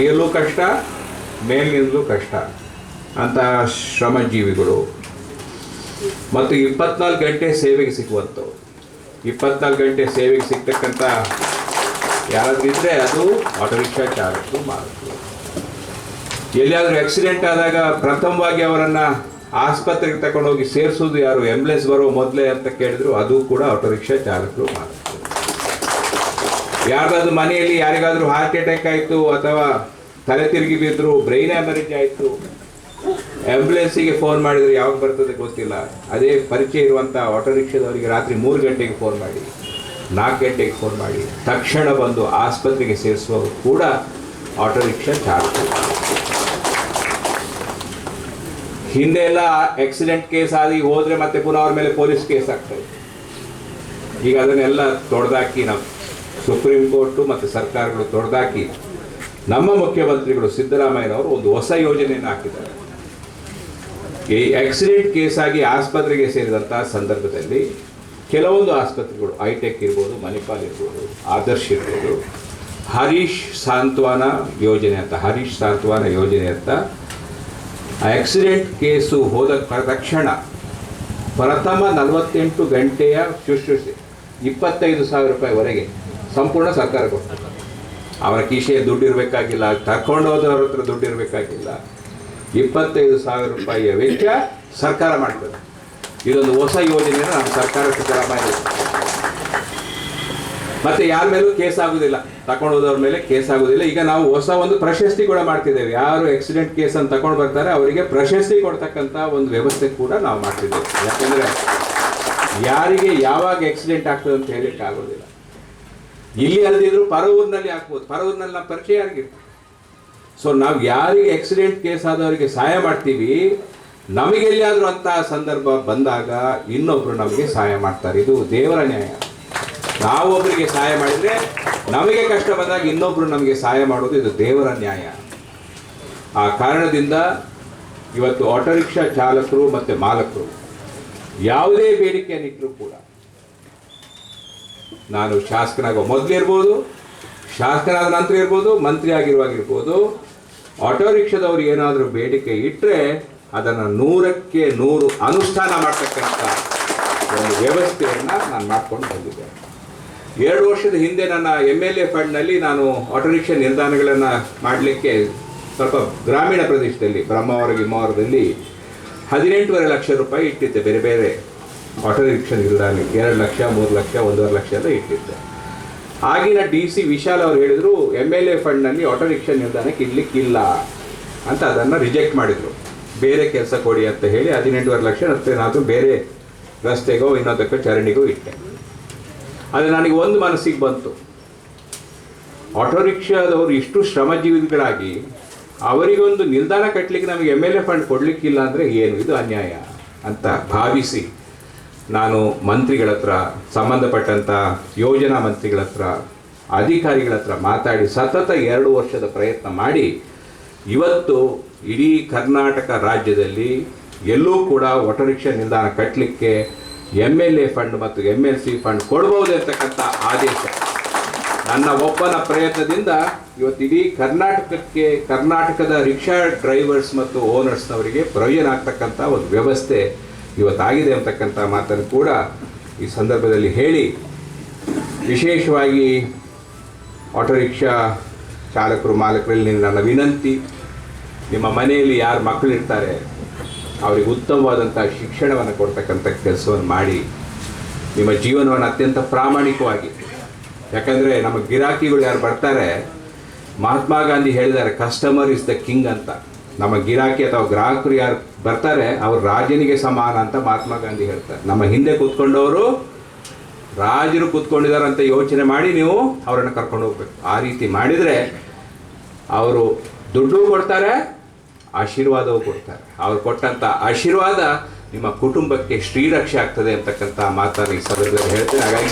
ಮರೆಯಲು ಕಷ್ಟ ಮೇಲಿರಲು ಕಷ್ಟ ಅಂತ ಶ್ರಮಜೀವಿಗಳು. ಮತ್ತು ಇಪ್ಪತ್ನಾಲ್ಕು ಗಂಟೆ ಸೇವೆಗೆ ಸಿಗುವಂಥವು ಇಪ್ಪತ್ನಾಲ್ಕು ಗಂಟೆ ಸೇವೆಗೆ ಸಿಗ್ತಕ್ಕಂಥ ಯಾರಾದ್ರಿದ್ರೆ ಅದು ಆಟೋ ರಿಕ್ಷಾ ಚಾಲಕರು ಮಾಲಕರು ಎಲ್ಲಿಯಾದರೂ ಆಕ್ಸಿಡೆಂಟ್ ಆದಾಗ ಪ್ರಥಮವಾಗಿ ಅವರನ್ನು ಆಸ್ಪತ್ರೆಗೆ ತಗೊಂಡೋಗಿ ಸೇರಿಸೋದು ಯಾರು ಆಂಬ್ಯುಲೆನ್ಸ್ ಬರೋ ಮೊದಲೇ ಅಂತ ಕೇಳಿದ್ರು, ಅದು ಕೂಡ ಆಟೋ ರಿಕ್ಷಾ ಚಾಲಕರು ಮಾಲಕರು ಯಾರ್ದಾದ್ರು ಮನೆಯಲ್ಲಿ ಯಾರಿಗಾದ್ರೂ ಹಾರ್ಟ್ ಅಟ್ಯಾಕ್ ಆಯಿತು ಅಥವಾ ತಲೆ ತಿರುಗಿ ಬಿದ್ದರು ಬ್ರೈನ್ ಹ್ಯಾಮರೇಜ್ ಆಯಿತು ಆಂಬ್ಯುಲೆನ್ಸಿಗೆ ಫೋನ್ ಮಾಡಿದರೆ, ಯಾವಾಗ ಬರ್ತದೆ ಗೊತ್ತಿಲ್ಲ. ಅದೇ ಪರಿಚಯ ಇರುವಂಥ ಆಟೋ ರಿಕ್ಷಾದವರಿಗೆ ರಾತ್ರಿ ಮೂರು ಗಂಟೆಗೆ ಫೋನ್ ಮಾಡಿ. ನಾಲ್ಕು ಗಂಟೆಗೆ ಫೋನ್ ಮಾಡಿ. ತಕ್ಷಣ ಬಂದು ಆಸ್ಪತ್ರೆಗೆ ಸೇರಿಸುವವರು ಕೂಡ ಆಟೋ ರಿಕ್ಷಾ ಚಾರ್ಜ್ ಹಿಂದೆ ಎಲ್ಲ ಆಕ್ಸಿಡೆಂಟ್ ಕೇಸ್ ಆಗಿ ಹೋದ್ರೆ ಮತ್ತೆ ಪುನಃ ಅವ್ರ ಮೇಲೆ ಪೊಲೀಸ್ ಕೇಸ್ ಆಗ್ತದೆ. ಈಗ ಅದನ್ನೆಲ್ಲ ತೊಡೆದಾಕಿ ನಾವು ಸುಪ್ರೀಂ ಕೋರ್ಟು ಮತ್ತು ಸರ್ಕಾರಗಳು ತೊಡೆದಾಕಿ ನಮ್ಮ ಮುಖ್ಯಮಂತ್ರಿಗಳು ಸಿದ್ದರಾಮಯ್ಯನವರು ಒಂದು ಹೊಸ ಯೋಜನೆಯನ್ನು ಹಾಕಿದ್ದಾರೆ. ಈ ಆಕ್ಸಿಡೆಂಟ್ ಕೇಸಾಗಿ ಆಸ್ಪತ್ರೆಗೆ ಸೇರಿದಂತಹ ಸಂದರ್ಭದಲ್ಲಿ ಕೆಲವೊಂದು ಆಸ್ಪತ್ರೆಗಳು ಐಟೆಕ್ ಇರ್ಬೋದು, ಮಣಿಪಾಲ್ ಇರ್ಬೋದು, ಆದರ್ಶ್ ಇರ್ಬೋದು, ಹರೀಶ್ ಸಾಂತ್ವನ ಯೋಜನೆ ಅಂತ, ಹರೀಶ್ ಸಾಂತ್ವನ ಯೋಜನೆ ಅಂತ ಆಕ್ಸಿಡೆಂಟ್ ಕೇಸು ಹೋದ ತಕ್ಷಣ ಪ್ರಥಮ ನಲವತ್ತೆಂಟು ಗಂಟೆಯ ಶುಶ್ರೂಷೆ, ಇಪ್ಪತ್ತೈದು ಸಾವಿರ ರೂಪಾಯಿವರೆಗೆ ಸಂಪೂರ್ಣ ಸರ್ಕಾರ ಕೊಡ್ತದೆ. ಅವರ ಕಿಶೆಯ ದುಡ್ಡು ಇರಬೇಕಾಗಿಲ್ಲ ತಕೊಂಡು ಹೋದವ್ರ ಹತ್ರ ದುಡ್ಡು ಇರಬೇಕಾಗಿಲ್ಲ ಇಪ್ಪತ್ತೈದು ಸಾವಿರ ರೂಪಾಯಿಯ ವೆಚ್ಚ ಸರ್ಕಾರ ಮಾಡ್ತದೆ. ಇದೊಂದು ಹೊಸ ಯೋಜನೆಯನ್ನು ನಮ್ಮ ಸರ್ಕಾರ ಸಿದ್ದರಾಮಯ್ಯ ಮತ್ತೆ ಯಾರ ಮೇಲೂ ಕೇಸ್ ಆಗುದಿಲ್ಲ. ತಕೊಂಡು ಹೋದವ್ರ ಮೇಲೆ ಕೇಸ್ ಆಗುದಿಲ್ಲ. ಈಗ ನಾವು ಹೊಸ ಒಂದು ಪ್ರಶಸ್ತಿ ಕೂಡ ಮಾಡ್ತಿದ್ದೇವೆ. ಯಾರು ಆಕ್ಸಿಡೆಂಟ್ ಕೇಸ್ ಅಂತ ತಗೊಂಡು ಬರ್ತಾರೆ, ಅವರಿಗೆ ಪ್ರಶಸ್ತಿ ಕೊಡ್ತಕ್ಕಂಥ ಒಂದು ವ್ಯವಸ್ಥೆ ಕೂಡ ನಾವು ಮಾಡ್ತಿದ್ದೇವೆ. ಯಾಕಂದ್ರೆ ಯಾರಿಗೆ ಯಾವಾಗ ಆಕ್ಸಿಡೆಂಟ್ ಆಗ್ತದೆ ಅಂತ ಹೇಳಲಿಕ್ಕೆ ಆಗೋದಿಲ್ಲ ಇಲ್ಲಿ ಅಲ್ಲದಿದ್ರು ಪರವೂರಿನಲ್ಲಿ ಹಾಕ್ಬೋದು ಪರವೂರಿನಲ್ಲಿ ನಮ್ಮ ಪರಿಚಯ ಆಗಿರ್ತೀವಿ ಸೊ ನಾವು ಯಾರಿಗೆ ಆಕ್ಸಿಡೆಂಟ್ ಕೇಸ್ ಆದವರಿಗೆ ಸಹಾಯ ಮಾಡ್ತೀವಿ, ನಮಗೆ ಎಲ್ಲಿಯಾದರೂ ಅಂತಹ ಸಂದರ್ಭ ಬಂದಾಗ ಇನ್ನೊಬ್ರು ನಮಗೆ ಸಹಾಯ ಮಾಡ್ತಾರೆ. ಇದು ದೇವರ ನ್ಯಾಯ. ನಾವು ಒಬ್ಬರಿಗೆ ಸಹಾಯ ಮಾಡಿದರೆ ನಮಗೆ ಕಷ್ಟ ಬಂದಾಗ ಇನ್ನೊಬ್ರು ನಮಗೆ ಸಹಾಯ ಮಾಡೋದು ಇದು ದೇವರ ನ್ಯಾಯ. ಆ ಕಾರಣದಿಂದ ಇವತ್ತು ಆಟೋ ರಿಕ್ಷಾ ಚಾಲಕರು ಮತ್ತು ಮಾಲಕರು, ಯಾವುದೇ ಬೇಡಿಕೆಯನ್ನಿಟ್ಟರೂ ಕೂಡ ನಾನು ಶಾಸಕನಾಗೋ ಮೊದಲಿರ್ಬೋದು ಶಾಸಕನಾದ ನಂತರ ಇರ್ಬೋದು ಮಂತ್ರಿ ಆಗಿರುವಾಗಿರ್ಬೋದು ಆಟೋ ರಿಕ್ಷಾದವ್ರು ಏನಾದರೂ ಬೇಡಿಕೆ ಇಟ್ಟರೆ ಅದನ್ನು ನೂರಕ್ಕೆ ನೂರು ಅನುಷ್ಠಾನ ಮಾಡ್ತಕ್ಕಂಥ ಒಂದು ವ್ಯವಸ್ಥೆಯನ್ನು ನಾನು ಮಾಡ್ಕೊಂಡು ಬಂದಿದ್ದೆ. ಎರಡು ವರ್ಷದ ಹಿಂದೆ ನನ್ನ ಎಂ ಎಲ್ ಎ ಫಂಡ್ನಲ್ಲಿ ನಾನು ಆಟೋ ರಿಕ್ಷಾ ನಿಲ್ದಾಣಗಳನ್ನು ಮಾಡಲಿಕ್ಕೆ ಸ್ವಲ್ಪ ಗ್ರಾಮೀಣ ಪ್ರದೇಶದಲ್ಲಿ ಬ್ರಹ್ಮಾವರ ಗಿಮ್ಮವರದಲ್ಲಿ ಹದಿನೆಂಟೂವರೆ ಲಕ್ಷ ರೂಪಾಯಿ ಇಟ್ಟಿದ್ದೆ, ಬೇರೆ ಬೇರೆ ಆಟೋ ರಿಕ್ಷಾ ನಿಲ್ದಾಣಕ್ಕೆ ಎರಡು ಲಕ್ಷ, ಮೂರು ಲಕ್ಷ, ಒಂದೂವರೆ ಲಕ್ಷ ಎಲ್ಲ ಇಟ್ಟಿದ್ದೆ. ಆಗಿನ ಡಿ ಸಿ ವಿಶಾಲ್ ಅವರು ಹೇಳಿದರು ಎಂ ಎಲ್ ಎ ಫಂಡ್ನಲ್ಲಿ ಆಟೋ ರಿಕ್ಷಾ ನಿಲ್ದಾಣಕ್ಕೆ ಇಡ್ಲಿಕ್ಕಿಲ್ಲ ಅಂತ ಅದನ್ನು ರಿಜೆಕ್ಟ್ ಮಾಡಿದರು. ಬೇರೆ ಕೆಲಸ ಕೊಡಿ ಅಂತ ಹೇಳಿ ಹದಿನೆಂಟುವರೆ ಲಕ್ಷ ಮತ್ತೆ ನಾನು ಬೇರೆ ರಸ್ತೆಗೋ ಇನ್ನೊಂದಕ್ಕೋ ಚರಂಡಿಗೋ ಇಟ್ಟೆ. ಆದರೆ ನನಗೆ ಒಂದು ಮನಸ್ಸಿಗೆ ಬಂತು. ಆಟೋ ರಿಕ್ಷಾದವರು ಇಷ್ಟು ಶ್ರಮಜೀವಿಗಳಾಗಿ ಅವರಿಗೊಂದು ನಿಲ್ದಾಣ ಕಟ್ಟಲಿಕ್ಕೆ ನಮಗೆ ಎಂ ಎಲ್ ಎ ಫಂಡ್ ಕೊಡಲಿಕ್ಕಿಲ್ಲ ಅಂದರೆ ಏನು? ಇದು ಅನ್ಯಾಯ ಅಂತ ಭಾವಿಸಿ ನಾನು ಮಂತ್ರಿಗಳ ಹತ್ರ ಸಂಬಂಧಪಟ್ಟಂಥ ಯೋಜನಾ ಮಂತ್ರಿಗಳ ಹತ್ರ, ಅಧಿಕಾರಿಗಳ ಹತ್ರ ಮಾತಾಡಿ ಸತತ ಎರಡು ವರ್ಷದ ಪ್ರಯತ್ನ ಮಾಡಿ, ಇವತ್ತು ಇಡೀ ಕರ್ನಾಟಕ ರಾಜ್ಯದಲ್ಲಿ ಎಲ್ಲೂ ಕೂಡ ಆಟೋ ರಿಕ್ಷಾ ನಿಲ್ದಾಣ ಕಟ್ಟಲಿಕ್ಕೆ ಎಂ ಎಲ್ ಎ ಫಂಡ್ ಮತ್ತು ಎಂ ಎಲ್ ಸಿ ಫಂಡ್ ಕೊಡ್ಬೋದು ಅಂತಕ್ಕಂಥ ಆದೇಶ. ನನ್ನ ಒಪ್ಪನ ಪ್ರಯತ್ನದಿಂದ ಇವತ್ತು ಇಡೀ ಕರ್ನಾಟಕಕ್ಕೆ, ಕರ್ನಾಟಕದ ರಿಕ್ಷಾ ಡ್ರೈವರ್ಸ್ ಮತ್ತು ಓನರ್ಸ್ನವರಿಗೆ ಪ್ರಯೋಜನ ಆಗ್ತಕ್ಕಂಥ ಒಂದು ವ್ಯವಸ್ಥೆ ಇವತ್ತಾಗಿದೆ ಅಂತಕ್ಕಂಥ ಮಾತನ್ನು ಕೂಡ ಈ ಸಂದರ್ಭದಲ್ಲಿ ಹೇಳಿ, ವಿಶೇಷವಾಗಿ ಆಟೋ ರಿಕ್ಷಾ ಚಾಲಕರು, ಮಾಲಕರಲ್ಲಿ ನನ್ನ ವಿನಂತಿ, ನಿಮ್ಮ ಮನೆಯಲ್ಲಿ ಯಾರು ಮಕ್ಕಳಿರ್ತಾರೆ, ಅವರಿಗೆ ಉತ್ತಮವಾದಂಥ ಶಿಕ್ಷಣವನ್ನು ಕೊಡ್ತಕ್ಕಂಥ ಕೆಲಸವನ್ನು ಮಾಡಿ, ನಿಮ್ಮ ಜೀವನವನ್ನು ಅತ್ಯಂತ ಪ್ರಾಮಾಣಿಕವಾಗಿ, ಯಾಕಂದರೆ ನಮ್ಮ ಗಿರಾಕಿಗಳು ಯಾರು ಬರ್ತಾರೆ, ಮಹಾತ್ಮ ಗಾಂಧಿ ಹೇಳಿದ್ದಾರೆ ಕಸ್ಟಮರ್ ಇಸ್ ದ ಕಿಂಗ್ ಅಂತ. ನಮ್ಮ ಗಿರಾಕಿ ಅಥವಾ ಗ್ರಾಹಕರು ಯಾರು ಬರ್ತಾರೆ, ಅವರು ರಾಜನಿಗೆ ಸಮಾನ ಅಂತ ಮಹಾತ್ಮ ಗಾಂಧಿ ಹೇಳ್ತಾರೆ. ನಮ್ಮ ಹಿಂದೆ ಕೂತ್ಕೊಂಡವರು ರಾಜರು ಕೂತ್ಕೊಂಡಿದ್ದಾರೆ ಅಂತ ಯೋಚನೆ ಮಾಡಿ ನೀವು ಅವರನ್ನು ಕರ್ಕೊಂಡು ಹೋಗ್ಬೇಕು. ಆ ರೀತಿ ಮಾಡಿದರೆ ಅವರು ದುಡ್ಡು ಕೊಡ್ತಾರೆ, ಆಶೀರ್ವಾದವೂ ಕೊಡ್ತಾರೆ. ಅವ್ರು ಕೊಟ್ಟಂಥ ಆಶೀರ್ವಾದ ನಿಮ್ಮ ಕುಟುಂಬಕ್ಕೆ ಶ್ರೀರಕ್ಷೆ ಆಗ್ತದೆ ಅಂತಕ್ಕಂಥ ಮಾತನ್ನು ಈ ಸಂದರ್ಭದಲ್ಲಿ ಹೇಳ್ತೇನೆ. ಹಾಗಾಗಿ